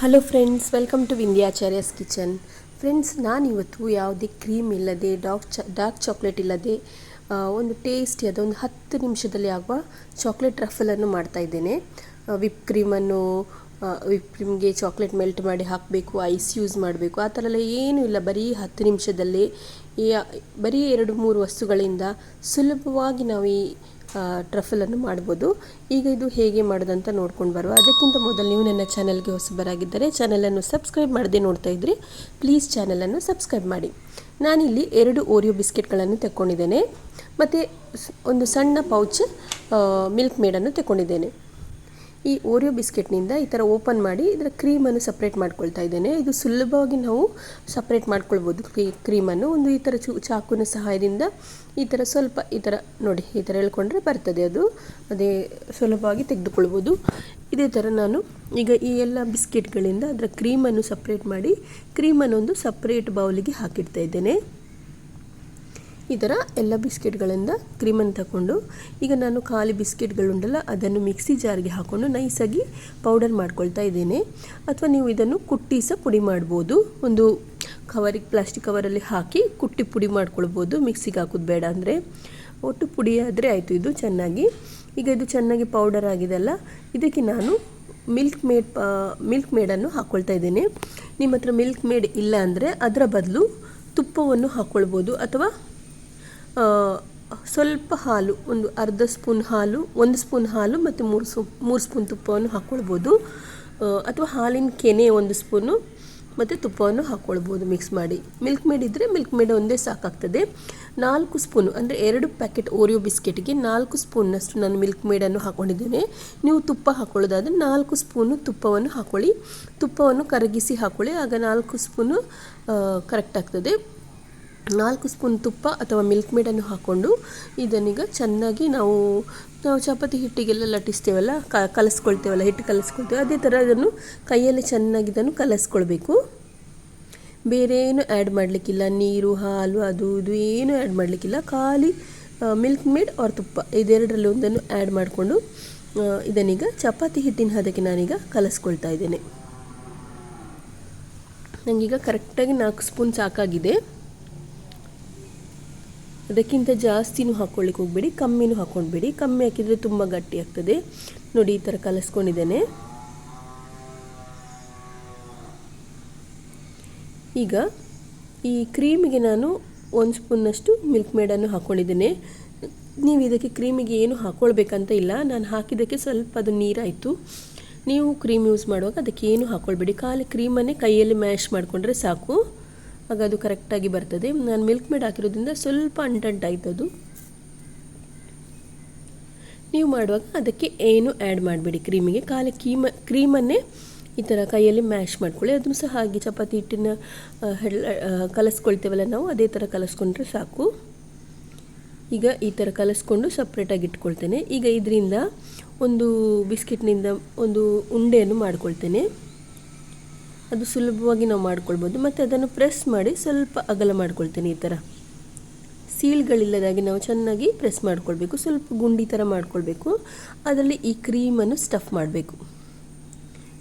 Hello friends welcome to Vindhyacharya's kitchen friends ನಾನಿವತ್ತು ಯಾವುದೇ cream ಇಲ್ಲದೆ ಡಾರ್ಕ್ ಚ ಡಾರ್ಕ್ ಚಾಕ್ಲೇಟ್ ಇಲ್ಲದೆ ಒಂದು ಒಂದು ಅದು ಒಂದು ಹತ್ತು ನಿಮಿಷದಲ್ಲಿ ಆಗುವ ಚಾಕ್ಲೇಟ್ ರಫಲನ್ನು ಮಾಡ್ತಾ ಇದ್ದೇನೆ. ವಿಪ್ ಕ್ರೀಮನ್ನು ವಿಪ್ ಕ್ರೀಮ್ಗೆ ಚಾಕ್ಲೇಟ್ ಮೆಲ್ಟ್ ಮಾಡಿ ಹಾಕಬೇಕು ಐಸ್ ಯೂಸ್ ಮಾಡಬೇಕು. ಆ ಥರ ಎಲ್ಲ ಏನೂ ಇಲ್ಲ. ಬರೀ ಹತ್ತು ನಿಮಿಷದಲ್ಲಿ ಬರೀ ಎರಡು ಮೂರು ವಸ್ತುಗಳಿಂದ ಸುಲಭವಾಗಿ ನಾವು ಈ ಟ್ರಫಲನ್ನು ಮಾಡ್ಬೋದು. ಈಗ ಇದು ಹೇಗೆ ಮಾಡೋದಂತ ನೋಡ್ಕೊಂಡು ಬರುವ. ಅದಕ್ಕಿಂತ ಮೊದಲು ನೀವು ನನ್ನ ಚಾನಲ್ಗೆ ಹೊಸಬರಾಗಿದ್ದರೆ ಚಾನಲನ್ನು ಸಬ್ಸ್ಕ್ರೈಬ್ ಮಾಡದೆ ನೋಡ್ತಾ ಇದ್ದರೆ ಪ್ಲೀಸ್ ಚಾನಲನ್ನು ಸಬ್ಸ್ಕ್ರೈಬ್ ಮಾಡಿ. ನಾನಿಲ್ಲಿ ಎರಡು ಓರಿಯೋ ಬಿಸ್ಕೆಟ್ಗಳನ್ನು ತಗೊಂಡಿದ್ದೇನೆ ಮತ್ತು ಒಂದು ಸಣ್ಣ ಪೌಚ್ ಮಿಲ್ಕ್ ಮೇಡನ್ನು ತಗೊಂಡಿದ್ದೇನೆ ಈ ಓರಿಯೋ ಬಿಸ್ಕೆಟ್ನಿಂದ ಈ ಥರ ಓಪನ್ ಮಾಡಿ ಇದರ ಕ್ರೀಮನ್ನು ಸಪ್ರೇಟ್ ಮಾಡ್ಕೊಳ್ತಾ ಇದ್ದೇನೆ. ಇದು ಸುಲಭವಾಗಿ ನಾವು ಸಪ್ರೇಟ್ ಮಾಡ್ಕೊಳ್ಬೋದು. ಕ್ರೀ ಕ್ರೀಮನ್ನು ಒಂದು ಈ ಥರ ಚು, ಚಾಕುವಿನ ಸಹಾಯದಿಂದ ಈ ಥರ ಸ್ವಲ್ಪ ಈ ಥರ ನೋಡಿ, ಈ ಥರ ಹೇಳ್ಕೊಂಡ್ರೆ ಬರ್ತದೆ ಅದು. ಅದೇ ಸುಲಭವಾಗಿ ತೆಗೆದುಕೊಳ್ಬೋದು. ಇದೇ ಥರ ನಾನು ಈಗ ಈ ಎಲ್ಲ ಬಿಸ್ಕೆಟ್ಗಳಿಂದ ಅದರ ಕ್ರೀಮನ್ನು ಸಪ್ರೇಟ್ ಮಾಡಿ ಕ್ರೀಮನ್ನು ಒಂದು ಸಪ್ರೇಟ್ ಬೌಲಿಗೆ ಹಾಕಿಡ್ತಾ ಇದ್ದೇನೆ. ಈ ಥರ ಎಲ್ಲ ಬಿಸ್ಕೆಟ್ಗಳಿಂದ ಕ್ರೀಮನ್ನು ತಗೊಂಡು ಈಗ ನಾನು ಖಾಲಿ ಬಿಸ್ಕೆಟ್ಗಳುಂಟಲ್ಲ ಅದನ್ನು ಮಿಕ್ಸಿ ಜಾರ್ಗೆ ಹಾಕ್ಕೊಂಡು ನೈಸಾಗಿ ಪೌಡರ್ ಮಾಡ್ಕೊಳ್ತಾ ಇದ್ದೇನೆ. ಅಥವಾ ನೀವು ಇದನ್ನು ಕುಟ್ಟಿ ಸಹ ಪುಡಿ ಮಾಡ್ಬೋದು. ಒಂದು ಕವರಿಗೆ ಪ್ಲಾಸ್ಟಿಕ್ ಕವರಲ್ಲಿ ಹಾಕಿ ಕುಟ್ಟಿ ಪುಡಿ ಮಾಡ್ಕೊಳ್ಬೋದು. ಮಿಕ್ಸಿಗೆ ಹಾಕೋದು ಬೇಡ ಅಂದರೆ. ಒಟ್ಟು ಪುಡಿ ಆದರೆ ಆಯಿತು, ಇದು ಚೆನ್ನಾಗಿ. ಈಗ ಇದು ಚೆನ್ನಾಗಿ ಪೌಡರ್ ಆಗಿದೆಲ್ಲ ಇದಕ್ಕೆ ನಾನು ಮಿಲ್ಕ್ ಮೇಡ್ ಮಿಲ್ಕ್ ಮೇಡನ್ನು ಹಾಕ್ಕೊಳ್ತಾ ಇದ್ದೇನೆ. ನಿಮ್ಮ ಹತ್ರ ಮಿಲ್ಕ್ ಮೇಡ್ ಇಲ್ಲ ಅಂದರೆ ಅದರ ಬದಲು ತುಪ್ಪವನ್ನು ಹಾಕ್ಕೊಳ್ಬೋದು ಅಥವಾ ಸ್ವಲ್ಪ ಹಾಲು, ಒಂದು ಅರ್ಧ ಸ್ಪೂನ್ ಹಾಲು, ಒಂದು ಸ್ಪೂನ್ ಹಾಲು ಮತ್ತು ಮೂರು ಸ್ಪೂ ಮೂರು ಸ್ಪೂನ್ ತುಪ್ಪವನ್ನು ಹಾಕ್ಕೊಳ್ಬೋದು ಅಥವಾ ಹಾಲಿನ ಕೆನೆ ಒಂದು ಸ್ಪೂನು ಮತ್ತು ತುಪ್ಪವನ್ನು ಹಾಕ್ಕೊಳ್ಬೋದು ಮಿಕ್ಸ್ ಮಾಡಿ. ಮಿಲ್ಕ್ ಮೇಡ್ ಇದ್ದರೆ ಮಿಲ್ಕ್ ಮೇಡ್ ಒಂದೇ ಸಾಕಾಗ್ತದೆ. ನಾಲ್ಕು ಸ್ಪೂನು, ಅಂದರೆ ಎರಡು ಪ್ಯಾಕೆಟ್ ಓರಿಯೋ ಬಿಸ್ಕೆಟ್ಗೆ ನಾಲ್ಕು ಸ್ಪೂನ್ನಷ್ಟು ನಾನು ಮಿಲ್ಕ್ ಮೇಡನ್ನು ಹಾಕ್ಕೊಂಡಿದ್ದೇನೆ ನೀವು ತುಪ್ಪ ಹಾಕ್ಕೊಳ್ಳೋದಾದರೆ ನಾಲ್ಕು ಸ್ಪೂನು ತುಪ್ಪವನ್ನು ಹಾಕ್ಕೊಳ್ಳಿ ತುಪ್ಪವನ್ನು ಕರಗಿಸಿ ಹಾಕ್ಕೊಳ್ಳಿ ಆಗ ನಾಲ್ಕು ಸ್ಪೂನು ಕರೆಕ್ಟ್ ಆಗ್ತದೆ. ನಾಲ್ಕು ಸ್ಪೂನ್ ತುಪ್ಪ ಅಥವಾ ಮಿಲ್ಕ್ ಮೇಡನ್ನು ಹಾಕ್ಕೊಂಡು ಇದನ್ನೀಗ ಚೆನ್ನಾಗಿ ನಾವು ನಾವು ಚಪಾತಿ ಹಿಟ್ಟಿಗೆಲ್ಲ ಲಟ್ಟಿಸ್ತೇವಲ್ಲ ಕಲಸ್ಕೊಳ್ತೇವಲ್ಲ, ಹಿಟ್ಟು ಕಲಸ್ಕೊಳ್ತೇವೆ ಅದೇ ಥರ ಇದನ್ನು ಕೈಯಲ್ಲಿ ಚೆನ್ನಾಗಿ ಇದನ್ನು ಕಲಸ್ಕೊಳ್ಬೇಕು. ಬೇರೆ ಏನು ಆ್ಯಡ್ ಮಾಡಲಿಕ್ಕಿಲ್ಲ, ನೀರು, ಹಾಲು, ಅದು, ಇದು ಏನು ಆ್ಯಡ್ ಮಾಡಲಿಕ್ಕಿಲ್ಲ, ಖಾಲಿ ಮಿಲ್ಕ್ ಮೇಡ್ ಅವ್ರ ತುಪ್ಪ, ಇದೆರಡರಲ್ಲಿ ಒಂದನ್ನು ಆ್ಯಡ್ ಮಾಡಿಕೊಂಡು ಇದನ್ನೀಗ ಚಪಾತಿ ಹಿಟ್ಟಿನ ಹದಕ್ಕೆ ನಾನೀಗ ಕಲಸ್ಕೊಳ್ತಾ ಇದ್ದೇನೆ. ನನಗೀಗ ಕರೆಕ್ಟಾಗಿ ನಾಲ್ಕು ಸ್ಪೂನ್ ಸಾಕಾಗಿದೆ. ಅದಕ್ಕಿಂತ ಜಾಸ್ತಿನೂ ಹಾಕ್ಕೊಳ್ಳಿಕ್ಕೆ ಹೋಗಬೇಡಿ, ಕಮ್ಮಿನೂ ಹಾಕ್ಕೊಂಡ್ಬೇಡಿ ಕಮ್ಮಿ ಹಾಕಿದರೆ ತುಂಬ ಗಟ್ಟಿ ಆಗ್ತದೆ. ನೋಡಿ, ಈ ಥರ ಕಲಸ್ಕೊಂಡಿದ್ದೇನೆ. ಈಗ ಈ ಕ್ರೀಮಿಗೆ ನಾನು ಒಂದು ಸ್ಪೂನ್ನಷ್ಟು ಮಿಲ್ಕ್ ಮೇಡನ್ನು ಹಾಕ್ಕೊಂಡಿದ್ದೇನೆ. ನೀವು ಇದಕ್ಕೆ ಕ್ರೀಮಿಗೆ ಏನು ಹಾಕ್ಕೊಳ್ಬೇಕಂತ ಇಲ್ಲ. ನಾನು ಹಾಕಿದ್ದಕ್ಕೆ ಸ್ವಲ್ಪ ಅದು ನೀರಾಯಿತು. ನೀವು ಕ್ರೀಮ್ ಯೂಸ್ ಮಾಡುವಾಗ ಅದಕ್ಕೆ ಏನು ಹಾಕ್ಕೊಳ್ಬೇಡಿ. ಖಾಲಿ ಕ್ರೀಮನ್ನೇ ಕೈಯಲ್ಲಿ ಮ್ಯಾಶ್ ಮಾಡಿಕೊಂಡ್ರೆ ಸಾಕು. ಆಗ ಅದು ಕರೆಕ್ಟಾಗಿ ಬರ್ತದೆ. ನಾನು ಮಿಲ್ಕ್ ಮೇಡ್ ಹಾಕಿರೋದ್ರಿಂದ ಸ್ವಲ್ಪ ಅಂಟಂಟ್ ಅದು. ನೀವು ಮಾಡುವಾಗ ಅದಕ್ಕೆ ಏನು ಆ್ಯಡ್ ಮಾಡಬೇಡಿ. ಕ್ರೀಮಿಗೆ ಖಾಲಿ ಕೀಮ, ಕ್ರೀಮನ್ನೇ ಈ ಥರ ಕೈಯಲ್ಲಿ ಮ್ಯಾಶ್ ಮಾಡ್ಕೊಳ್ಳಿ. ಅದನ್ನು ಸಹ ಹಾಗೆ ಚಪಾತಿ ಹಿಟ್ಟಿನ ಕಲಸ್ಕೊಳ್ತೇವಲ್ಲ ನಾವು, ಅದೇ ಥರ ಕಲಸ್ಕೊಂಡ್ರೆ ಸಾಕು. ಈಗ ಈ ಥರ ಕಲಸ್ಕೊಂಡು ಸಪ್ರೇಟಾಗಿ ಇಟ್ಕೊಳ್ತೇನೆ. ಈಗ ಇದರಿಂದ ಒಂದು ಬಿಸ್ಕೆಟ್ನಿಂದ ಒಂದು ಉಂಡೆಯನ್ನು ಮಾಡ್ಕೊಳ್ತೇನೆ. ಅದು ಸುಲಭವಾಗಿ ನಾವು ಮಾಡ್ಕೊಳ್ಬೋದು. ಮತ್ತು ಅದನ್ನು ಪ್ರೆಸ್ ಮಾಡಿ ಸ್ವಲ್ಪ ಅಗಲ ಮಾಡ್ಕೊಳ್ತೇನೆ ಈ ಥರ ಸೀಲ್ಗಳಿಲ್ಲದಾಗಿ ನಾವು ಚೆನ್ನಾಗಿ ಪ್ರೆಸ್ ಮಾಡ್ಕೊಳ್ಬೇಕು. ಸ್ವಲ್ಪ ಗುಂಡಿ ಥರ ಮಾಡ್ಕೊಳ್ಬೇಕು. ಅದರಲ್ಲಿ ಈ ಕ್ರೀಮನ್ನು ಸ್ಟಫ್ ಮಾಡಬೇಕು.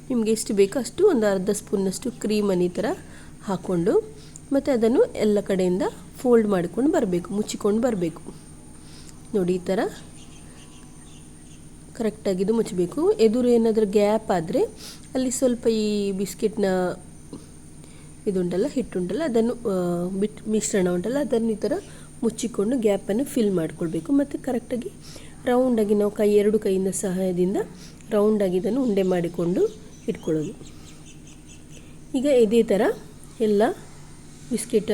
ನಿಮಗೆ ಎಷ್ಟು ಬೇಕೋ ಅಷ್ಟು ಒಂದು ಅರ್ಧ ಸ್ಪೂನ್ನಷ್ಟು ಕ್ರೀಮನ್ನು ಈ ಥರ ಹಾಕ್ಕೊಂಡು ಮತ್ತು ಅದನ್ನು ಎಲ್ಲ ಕಡೆಯಿಂದ ಫೋಲ್ಡ್ ಮಾಡಿಕೊಂಡು ಬರಬೇಕು, ಮುಚ್ಚಿಕೊಂಡು ಬರಬೇಕು. ನೋಡಿ ಈ ಥರ ಕರೆಕ್ಟಾಗಿದ್ದು ಮುಚ್ಚಬೇಕು. ಎದುರು ಏನಾದರೂ ಗ್ಯಾಪ್ ಆದರೆ ಅಲ್ಲಿ ಸ್ವಲ್ಪ ಈ ಬಿಸ್ಕೆಟ್ನ ಇದುಂಟಲ್ಲ, ಹಿಟ್ಟುಂಟಲ್ಲ, ಅದನ್ನು ಬಿಟ್, ಮಿಶ್ರಣ ಉಂಟಲ್ಲ, ಅದನ್ನು ಈ ಥರ ಮುಚ್ಚಿಕೊಂಡು ಗ್ಯಾಪನ್ನು ಫಿಲ್ ಮಾಡಿಕೊಳ್ಬೇಕು. ಮತ್ತು ಕರೆಕ್ಟಾಗಿ ರೌಂಡಾಗಿ ನಾವು ಕೈ, ಎರಡು ಕೈಯಿಂದ ಸಹಾಯದಿಂದ ರೌಂಡಾಗಿ ಇದನ್ನು ಉಂಡೆ ಮಾಡಿಕೊಂಡು ಇಟ್ಕೊಳ್ಳೋದು. ಈಗ ಇದೇ ಥರ ಎಲ್ಲ ಬಿಸ್ಕೆಟ್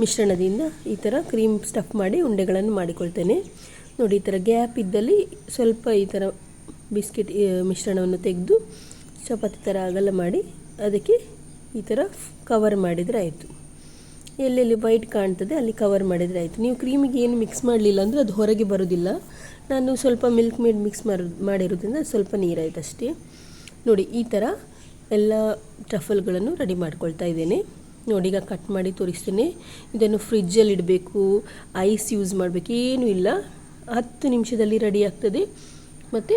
ಮಿಶ್ರಣದಿಂದ ಈ ಥರ ಕ್ರೀಮ್ ಸ್ಟಫ್ ಮಾಡಿ ಉಂಡೆಗಳನ್ನು ಮಾಡಿಕೊಳ್ತೇನೆ. ನೋಡಿ, ಈ ಥರ ಗ್ಯಾಪ್ ಇದ್ದಲ್ಲಿ ಸ್ವಲ್ಪ ಈ ಥರ ಬಿಸ್ಕೆಟ್ ಮಿಶ್ರಣವನ್ನು ತೆಗೆದು ಚಪಾತಿ ಥರ ಅಗಲ ಮಾಡಿ ಅದಕ್ಕೆ ಈ ಥರ ಕವರ್ ಮಾಡಿದರೆ ಆಯಿತು. ಎಲ್ಲೆಲ್ಲಿ ವೈಟ್ ಕಾಣ್ತದೆ ಅಲ್ಲಿ ಕವರ್ ಮಾಡಿದರೆ ಆಯಿತು. ನೀವು ಕ್ರೀಮಿಗೆ ಏನು ಮಿಕ್ಸ್ ಮಾಡಲಿಲ್ಲ ಅಂದರೆ ಅದು ಹೊರಗೆ ಬರೋದಿಲ್ಲ. ನಾನು ಸ್ವಲ್ಪ ಮಿಲ್ಕ್ ಮೇಡ್ ಮಿಕ್ಸ್ ಮಾಡಿ ಮಾಡಿರೋದ್ರಿಂದ ಸ್ವಲ್ಪ ನೀರಾಯಿತು ಅಷ್ಟೇ. ನೋಡಿ, ಈ ಥರ ಎಲ್ಲ ಟಫಲ್ಗಳನ್ನು ರೆಡಿ ಮಾಡ್ಕೊಳ್ತಾ ಇದ್ದೇನೆ. ನೋಡಿ, ಈಗ ಕಟ್ ಮಾಡಿ ತೋರಿಸ್ತೇನೆ. ಇದನ್ನು ಫ್ರಿಜ್ಜಲ್ಲಿ ಇಡಬೇಕು, ಐಸ್ ಯೂಸ್ ಮಾಡಬೇಕು, ಏನೂ ಇಲ್ಲ. ಹತ್ತು ನಿಮಿಷದಲ್ಲಿ ರೆಡಿ ಆಗ್ತದೆ. ಮತ್ತು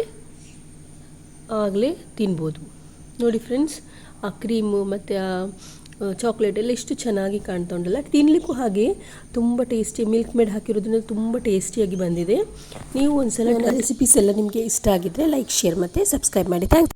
ಆಗಲೇ ತಿನ್ಬೋದು. ನೋಡಿ ಫ್ರೆಂಡ್ಸ್ ಆ ಕ್ರೀಮು ಮತ್ತು ಆ ಚಾಕ್ಲೇಟ್ ಎಲ್ಲ ಎಷ್ಟು ಚೆನ್ನಾಗಿ ಕಾಣ್ತಾ ಉಂಟಲ್ಲ ತಿನ್ನಲಿಕ್ಕೂ ಹಾಗೆ ತುಂಬ ಟೇಸ್ಟಿ ಮಿಲ್ಕ್ ಮೇಡ್ ಹಾಕಿರೋದ್ರಿಂದ ತುಂಬ ಟೇಸ್ಟಿಯಾಗಿ ಬಂದಿದೆ. ನೀವು ಒಂದ್ಸಲ ರೆಸಿಪೀಸ್ ಎಲ್ಲ ನಿಮಗೆ ಇಷ್ಟ ಆಗಿದ್ದರೆ ಲೈಕ್ ಶೇರ್ ಮತ್ತು ಸಬ್ಸ್ಕ್ರೈಬ್ ಮಾಡಿ. ಥ್ಯಾಂಕ್ಸ್